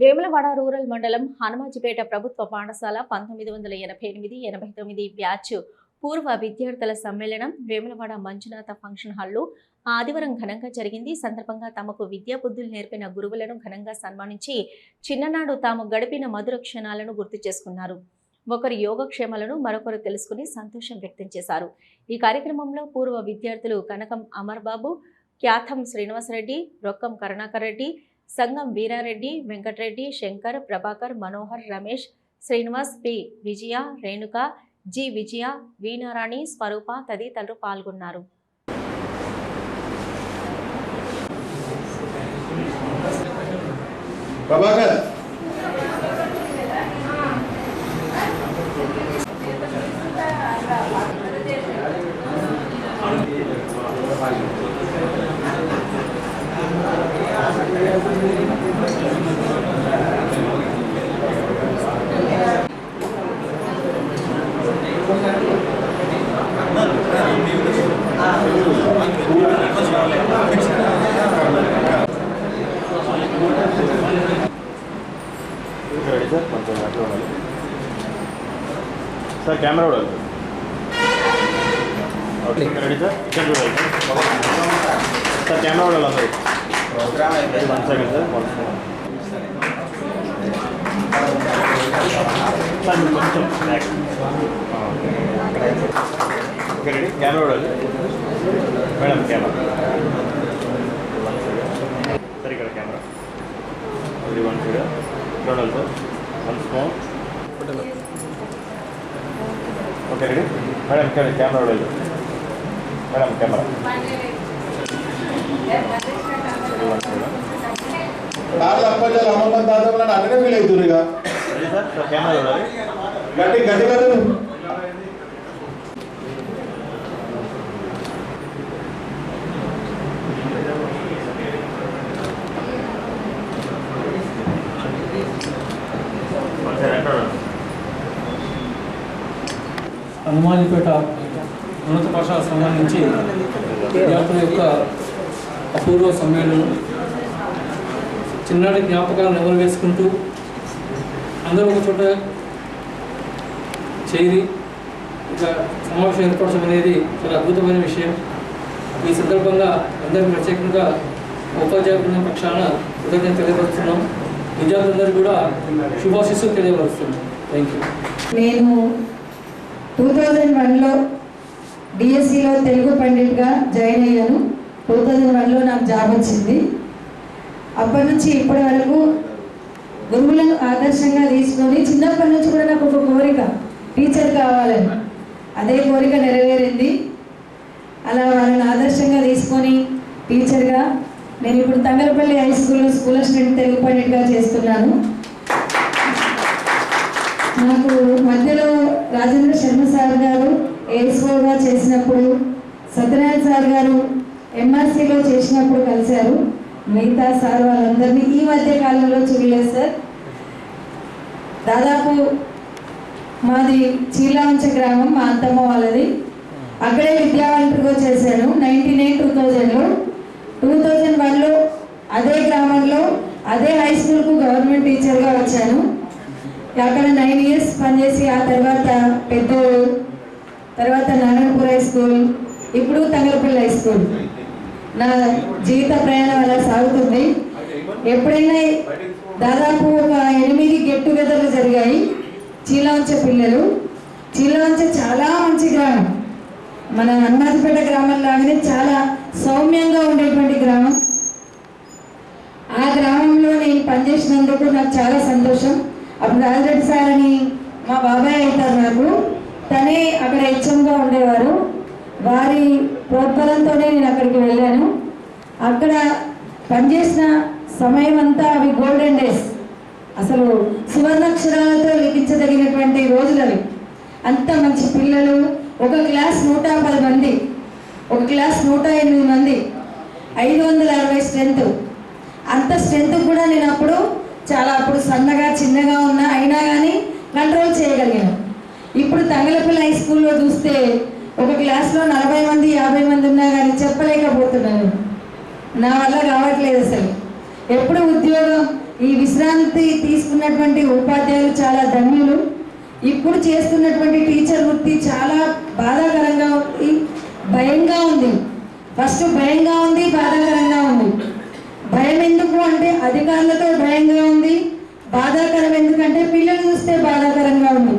Vemulawada rural మండలం హనుమాజిపేట ప్రభుత్వ పాఠశాల పంతొమ్మిది వందల ఎనభై ఎనిమిది ఎనభై తొమ్మిది బ్యాచ్ పూర్వ విద్యార్థుల సమ్మేళనం వేములవాడ మంజునాథ ఫంక్షన్ హాల్లో ఆదివారం ఘనంగా జరిగింది. సందర్భంగా తమకు విద్యా బుద్ధులు నేర్పిన గురువులను ఘనంగా సన్మానించి చిన్ననాడు తాము గడిపిన మధుర క్షణాలను గుర్తు చేసుకున్నారు. ఒకరి యోగక్షేమాలను మరొకరు తెలుసుకుని సంతోషం వ్యక్తం చేశారు. ఈ కార్యక్రమంలో పూర్వ విద్యార్థులు కనకం అమర్బాబు ఖ్యాతం శ్రీనివాసరెడ్డి రొక్కం కరుణాకర్ రెడ్డి సంగం వీరారెడ్డి వెంకటరెడ్డి శంకర్ ప్రభాకర్ మనోహర్ రమేష్ శ్రీనివాస్ పి విజయ రేణుక జి విజయ వీణారాణి స్వరూప తదితరులు పాల్గొన్నారు ప్రభాకర్ రెడీ సార్ కొంచెం అట్లా ఉండాలి సార్ కెమెరా కూడా ఓకే రెడీ సార్ ఇక్కడ చూడాలి సార్ కెమెరా కూడా అందరూ one second sir one sir మీరు కొంచెం బ్యాక్ ఓకే రెడీ కెమెరా కూడా madam camera one second sir ఇక్కడ కెమెరా ఇది వన్ సైడ్ చూడాలి sir one small okay ready madam ఇక్కడ కెమెరా చూడాలి మేడం కెమెరా నాలుగు అప్పటి అమ్మమ్మ తాతమ్మ అక్కడే ఫీల్ అవుతున్నారు ఇక. గట్టి గట్టి ఉన్నత పాఠశాల సంబంధించి విద్యార్థుల యొక్క అపూర్వ సమ్మేళనం చిన్నటి జ్ఞాపకాలను ఎవరు వేసుకుంటూ అందరూ ఒక చోట చేరి ఇక సమావేశం ఏర్పరచడం అనేది చాలా అద్భుతమైన విషయం. ఈ సందర్భంగా అందరికీ ప్రత్యేకంగా ఉపాధ్యాయ బృందం పక్షాన కృతజ్ఞత తెలియపరుస్తున్నాం. విద్యార్థులందరూ కూడా శుభాశిస్సు తెలియపరుస్తున్నాం. థ్యాంక్ యూ నేను టూ థౌజండ్ వన్లో డిఎస్సిలో తెలుగు పండిట్గా జాయిన్ అయ్యాను. టూ థౌజండ్ వన్లో నాకు జాబ్ వచ్చింది. అప్పటి నుంచి ఇప్పటి వరకు గురువులను ఆదర్శంగా తీసుకొని చిన్నప్పటి నుంచి కూడా నాకు ఒక కోరిక టీచర్ కావాలని. అదే కోరిక నెరవేరింది. అలా వాళ్ళని ఆదర్శంగా తీసుకొని టీచర్గా నేను ఇప్పుడు తంగలపల్లి హై స్కూల్లో స్కూల్ స్టూడెంట్ తెలుగు పండిట్గా చేస్తున్నాను. నాకు మధ్యలో రాజేంద్ర శర్మ సార్ గారు ఏఎస్ఓగా చేసినప్పుడు సత్యనారాయణ సార్ గారు ఎంఆర్సీలో చేసినప్పుడు కలిశారు. మిగతా సార్ వాళ్ళందరినీ ఈ మధ్య కాలంలో చూడలేదు సార్. దాదాపు మాది చీలాంచ గ్రామం మా అత్తమ్మ వాళ్ళది. అక్కడే విద్యావంతుడిగా చేశాను. నైన్టీ నైన్ టూ థౌజండ్లో. టూ థౌజండ్ వన్లో అదే గ్రామంలో అదే హై స్కూల్కు గవర్నమెంట్ టీచర్గా వచ్చాను. అక్కడ నైన్ ఇయర్స్ పనిచేసి ఆ తర్వాత పెద్ద తర్వాత నారాయణపూర్ హై స్కూల్ ఇప్పుడు తంగలపల్లి హై స్కూల్. నా జీవిత ప్రయాణం అలా సాగుతుంది. ఎప్పుడైనా దాదాపు ఒక ఎనిమిది గెట్ టుగెదర్లు జరిగాయి. చీలాంచ పిల్లలు. చీలాంచ చాలా మంచి గ్రామం. మన హనుమాజపేట గ్రామం లాగానే చాలా సౌమ్యంగా ఉండేటువంటి గ్రామం. ఆ గ్రామంలో నేను పనిచేసినందుకు నాకు చాలా సంతోషం. అప్పుడు రాజరెడ్డి సార్ అని మా బాబాయ్ అవుతారు నాకు. తనే అక్కడ హెచ్ఎంగా ఉండేవారు. వారి ప్రోద్బలంతోనే నేను అక్కడికి వెళ్ళాను. అక్కడ పనిచేసిన సమయం అంతా అవి గోల్డెన్ డేస్. అసలు సువర్ణాక్షరాలతో లిఖించదగినటువంటి రోజులు అవి. అంత మంచి పిల్లలు ఒక క్లాస్ నూట పది మంది ఒక క్లాస్ నూట ఎనిమిది మంది ఐదు వందల అరవై స్ట్రెంత్. అంత స్ట్రెంత్ కూడా నేను అప్పుడు చాలా అప్పుడు సన్నగా చిన్నగా ఉన్నా అయినా కానీ కంట్రోల్ చేయగలిగాను. ఇప్పుడు తంగలపల్లి హై స్కూల్లో చూస్తే ఒక క్లాస్లో నలభై మంది యాభై మంది ఉన్నా కానీ చెప్పలేకపోతున్నాను. నా వల్ల రావట్లేదు అసలు. ఎప్పుడు ఉద్యోగం ఈ విశ్రాంతి తీసుకున్నటువంటి ఉపాధ్యాయులు చాలా ధన్యులు. ఇప్పుడు చేస్తున్నటువంటి టీచర్ వృత్తి చాలా బాధాకరంగా ఉంది భయంగా ఉంది. ఫస్ట్ భయంగా ఉంది బాధాకరంగా ఉంది. భయం ఎందుకు అంటే అధికారులతో భయంగా ఉంది బాధాకరం ఎందుకంటే పిల్లలు చూస్తే బాధాకరంగా ఉంది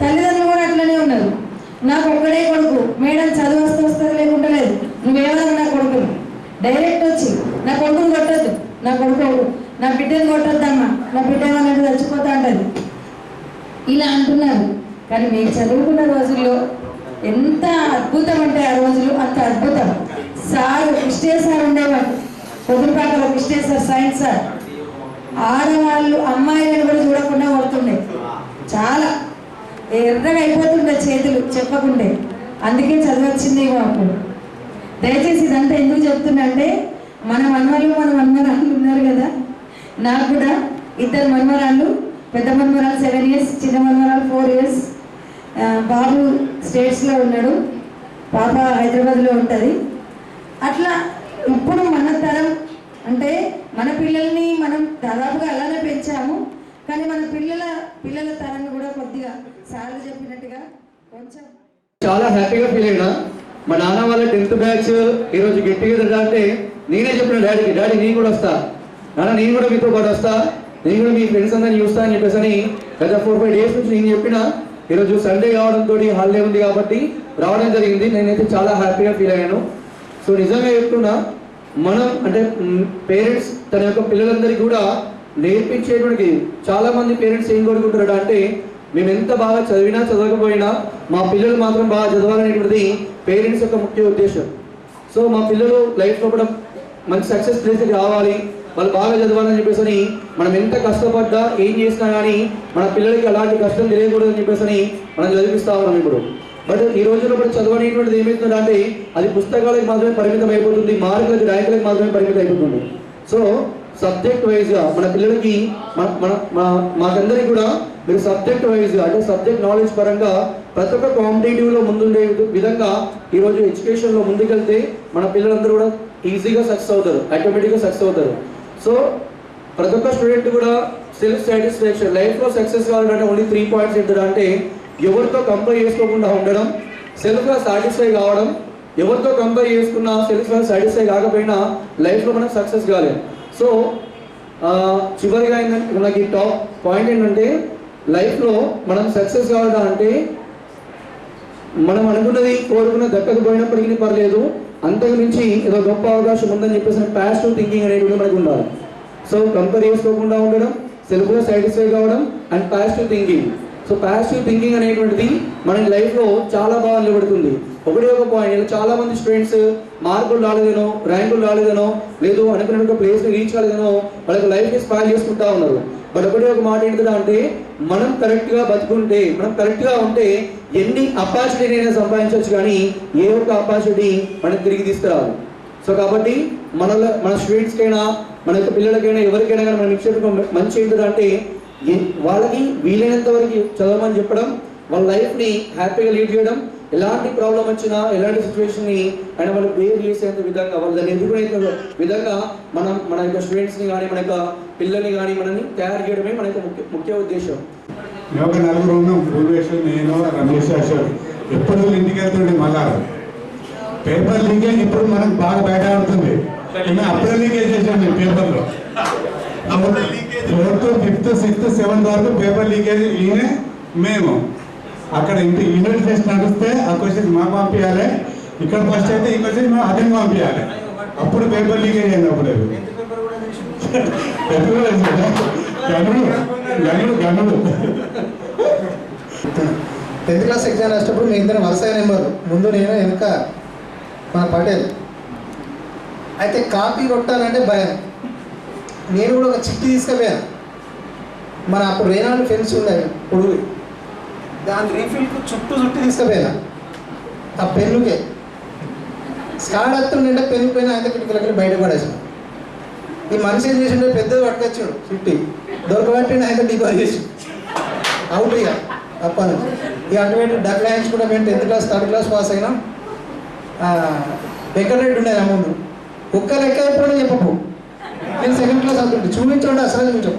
తల్లిదండ్రులు కూడా అట్లనే ఉన్నారు నాకు ఒక్కడే కొడుకు. మేడం చదువు వస్తే వస్తుంది లేకుండా లేదు. నువ్వేమన్నా నా కొడుకు డైరెక్ట్ వచ్చి నా కొడుకుని కొట్టద్దు. నా కొడుకు నా బిడ్డను కొట్టద్దమ్మా. నా బిడ్డ ఏమన్నట్టు చచ్చిపోతా అంటది. ఇలా అంటున్నారు. కానీ మేము చదువుకున్న రోజుల్లో ఎంత అద్భుతం అంటే ఆ రోజులు అంత అద్భుతం. సార్ కృష్ణే సార్ ఉండేవాడు పొద్దుపాకలో కృష్ణే సార్ సైన్స్ సార్. ఆడవాళ్ళు అమ్మాయిలను కూడా చూడకుండా కొడుతుండే. చాలా. ఎర్రగా అయిపోతుండే చేతులు చెప్పకుండే. అందుకే చదివచ్చింది మాకు దయచేసి ఇదంతా ఎందుకు చెప్తున్నా అంటే మన మన్మలు మన మన్మరాళ్ళు ఉన్నారు కదా. నాకు కూడా ఇద్దరు మన్మరాళ్ళు పెద్ద మన్మరాలు సెవెన్ ఇయర్స్ చిన్న మన్మరాలు ఫోర్ ఇయర్స్ బాబు స్టేట్స్లో ఉన్నాడు. పాప హైదరాబాద్లో ఉంటుంది. అట్లా ఇప్పుడు మన తరం అంటే మన పిల్లల్ని మనం దాదాపుగా అలానే పెంచాము. కానీ మన పిల్లల పిల్లల తరాన్ని కూడా కొద్దిగా చెప్పినట్టుగా కొంచెం. చాలా హ్యాపీగా ఫీల్ అయినా మా నాన్న వాళ్ళ టెన్త్ బ్యాచ్ ఈరోజు గెట్ టుగెదర్ అంటే నేనే చెప్పిన డాడీకి డాడీ నేను కూడా వస్తా. నాన్న నేను కూడా మీతో పాటు వస్తా. నేను కూడా మీ ఫ్రెండ్స్ అందరిని చూస్తా అని చెప్పేసి అని గత ఫోర్ ఫైవ్ డేస్ నుంచి నేను చెప్పిన. ఈరోజు సండే కావడంతో హాలిడే ఉంది కాబట్టి రావడం జరిగింది. నేనైతే చాలా హ్యాపీగా ఫీల్ అయ్యాను. సో నిజంగా చెప్తున్నా మనం అంటే పేరెంట్స్ తన యొక్క పిల్లలందరికీ కూడా నేర్పించేటువంటి చాలా మంది పేరెంట్స్ ఏం కోరుకుంటారు అంటే మేము ఎంత బాగా చదివినా చదవకపోయినా మా పిల్లలు మాత్రం బాగా చదవాలనేటువంటిది పేరెంట్స్ యొక్క ముఖ్య ఉద్దేశం. సో మా పిల్లలు లైఫ్లో కూడా మంచి సక్సెస్ ప్లేస్కి రావాలి వాళ్ళు బాగా చదవాలని చెప్పేసి అని మనం ఎంత కష్టపడ్డా ఏం చేసినా కానీ మన పిల్లలకి అలాంటి కష్టం తెలియకూడదని చెప్పేసి అని మనం చదివిస్తా ఉన్నాం ఇప్పుడు. బట్ ఈ రోజుల్లో కూడా చదవనేటువంటిది ఏమవుతుందంటే అంటే అది పుస్తకాలకు మాత్రమే పరిమితం అయిపోతుంది మార్కులకి ర్యాంకులకు మాత్రమే పరిమితం అయిపోతుంది. సో సబ్జెక్ట్ వైజ్గా మన పిల్లలకి మన మన మా- మాకందరికి కూడా మీరు సబ్జెక్ట్ వైజ్గా అంటే సబ్జెక్ట్ నాలెడ్జ్ పరంగా ప్రతి ఒక్క కాంపిటేటివ్లో ముందుండే విధంగా ఈరోజు ఎడ్యుకేషన్లో ముందుకెళ్తే మన పిల్లలందరూ కూడా ఈజీగా సక్సెస్ అవుతారు ఆటోమేటిక్గా సక్సెస్ అవుతారు. సో ప్రతి ఒక్క స్టూడెంట్ కూడా సెల్ఫ్ సాటిస్ఫాక్షన్ లైఫ్లో సక్సెస్ కావాలంటే ఓన్లీ త్రీ పాయింట్స్ ఇద్దరు అంటే ఎవరితో కంపేర్ చేసుకోకుండా ఉండడం సెల్ఫ్గా సాటిస్ఫై కావడం ఎవరితో కంపేర్ చేసుకున్నా సెల్ఫ్ సాటిస్ఫై కాకపోయినా లైఫ్లో మనం సక్సెస్ కాలేం. సో చివరిగా ఏంటంటే మనకి టాప్ పాయింట్ ఏంటంటే లైఫ్లో మనం సక్సెస్ కావాలంటే మనం అనుకున్నది కోరుకున్న దక్కకపోయినప్పటికీ పర్లేదు అంతకు మించి ఏదో గొప్ప అవకాశం ఉందని చెప్పేసి పాజిటివ్ థింకింగ్ అనేటువంటి మనకు ఉండాలి. సో కంపేర్ చేసుకోకుండా ఉండడం సెల్ఫ్గా సాటిస్ఫై కావడం and positive thinking so positive thinking అనేటువంటిది మన లైఫ్లో చాలా బాగా నిలబడుతుంది. ఒకటే ఒక పాయింట్ చాలా మంది స్టూడెంట్స్ మార్కులు రాలేదనో ర్యాంకులు రాలేదనో లేదు అనుకున్న ప్లేస్ రీచ్ కాలేదనో వాళ్ళకి లైఫ్ స్పాయిల్ చేసుకుంటా ఉన్నారు. బట్ ఒక మాట ఏంటిదా అంటే మనం కరెక్ట్గా బతుకుంటే మనం కరెక్ట్గా ఉంటే ఎన్ని అపార్చునిటీ అయినా సంపాదించవచ్చు కానీ ఏ ఒక్క అపార్చునిటీ మనకి తిరిగి తీసుకురావు సో కాబట్టి మన మన స్టూడెంట్స్కైనా మన యొక్క పిల్లలకైనా ఎవరికైనా కానీ మనం ఇచ్చే మంచి ఏంటంటే వాళ్ళకి వీలైనంత వరకు చదవమని చెప్పడం వాళ్ళ లైఫ్ని హ్యాపీగా లీడ్ చేయడం ఎలాంటి ప్రాబ్లం వచ్చినా ఎలాంటి సిచ్యువేషన్ని ఆయన వాళ్ళు బేర్ చేసేంత విధంగా వాళ్ళు దాన్ని ఎదుర్కొనే విధంగా మనం మన యొక్క స్టూడెంట్స్ని కానీ మన యొక్క పిల్లల్ని కానీ మనని తయారు చేయడమే మన ముఖ్య ముఖ్య ఉద్దేశం. మేము ఒక నలుగురు ఉన్నాం పూర్వేష్ నేను రమేష్ అశోక్ ఎప్పుడు ఇంటికి వెళ్తుండే మళ్ళా? పేపర్ లీకేజ్ ఇప్పుడు మనకు బాగా బయట ఆడుతుంది. అప్పుడే లీకేజ్ చేసాం మేము పేపర్లో. ఫోర్త్ ఫిఫ్త్ సిక్స్త్ సెవెంత్ వరకు పేపర్ లీకేజ్ ఈయనే మేము. అక్కడ ఇంటి యూనిట్ టెస్ట్ నడిస్తే ఆ క్వశ్చన్ మాకు పంపించాలి. ఇక్కడ ఫస్ట్ అయితే ఈ క్వశ్చన్ మేము అతనికి పంపించాలి. అప్పుడు పేపర్ లీకేజ్ అయింది గనుడు గనుడు గనుడు టెన్త్ క్లాస్ ఎగ్జామ్ రాసేటప్పుడు మీ ఇద్దరు వరుస నెంబర్. ముందు నేను వెనుక మన పటేల్. అయితే కాపీ కొట్టాలంటే భయం. నేను కూడా ఒక చిట్టి తీసుకుపోయాను. మన అప్పుడు రేనాడు ఫ్రెండ్స్ ఉన్నాయి పొడుగు. దాని రీఫిల్కు చుట్టూ చుట్టూ తీసుకుపోయినా. ఆ పెన్నుకే. స్కాడ్ వస్తుండే పెన్ను పోయిన ఆయన కిటికలకి బయట పడేసాను ఈ మనిషి ఏం చేసిండే పెద్దది పట్టుకొచ్చాడు ఫిఫ్టీ దొరకబట్టి ఆయన డిపాజ్ చేసి అవుట్ ఇక తప్పను. ఇక అటువంటి డక్ లైన్స్ కూడా మేము tenth class third class pass అయినాం వెంకటరెడ్డి ఉండేది అమౌంట్ ఒక్క లెక్క ఎప్పుడైనా చెప్పకు. నేను సెకండ్ క్లాస్ అవుతుంటే చూపించండి అసలు చూపించు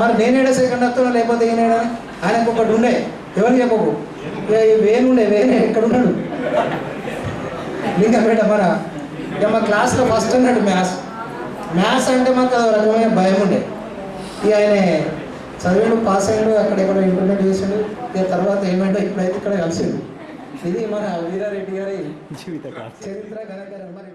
మరి నేనేడా సెకండ్ వస్తున్నా లేకపోతే ఈయనేడా? ఆయనకు ఒకటి ఉండే. ఎవరు చెప్పకు? ఇక వేణు ఉండే వేరే ఎక్కడ ఉన్నాడు. లింగపేట మరి. ఇక మా క్లాస్లో ఫస్ట్ అన్నాడు మ్యాథ్స్ మ్యాథ్స్ అంటే మాకు అదో రకమైన భయం ఉండే. ఇక ఆయన చదివాడు పాస్ అయ్యాడు అక్కడ ఎక్కడ ఇంప్లిమెంట్ చేసాడు ఇక తర్వాత ఏమైందో ఇప్పుడైతే ఇక్కడ కలిసిండు. ఇది మన వీరారెడ్డి గారి చరిత్ర ఘనకరం మరి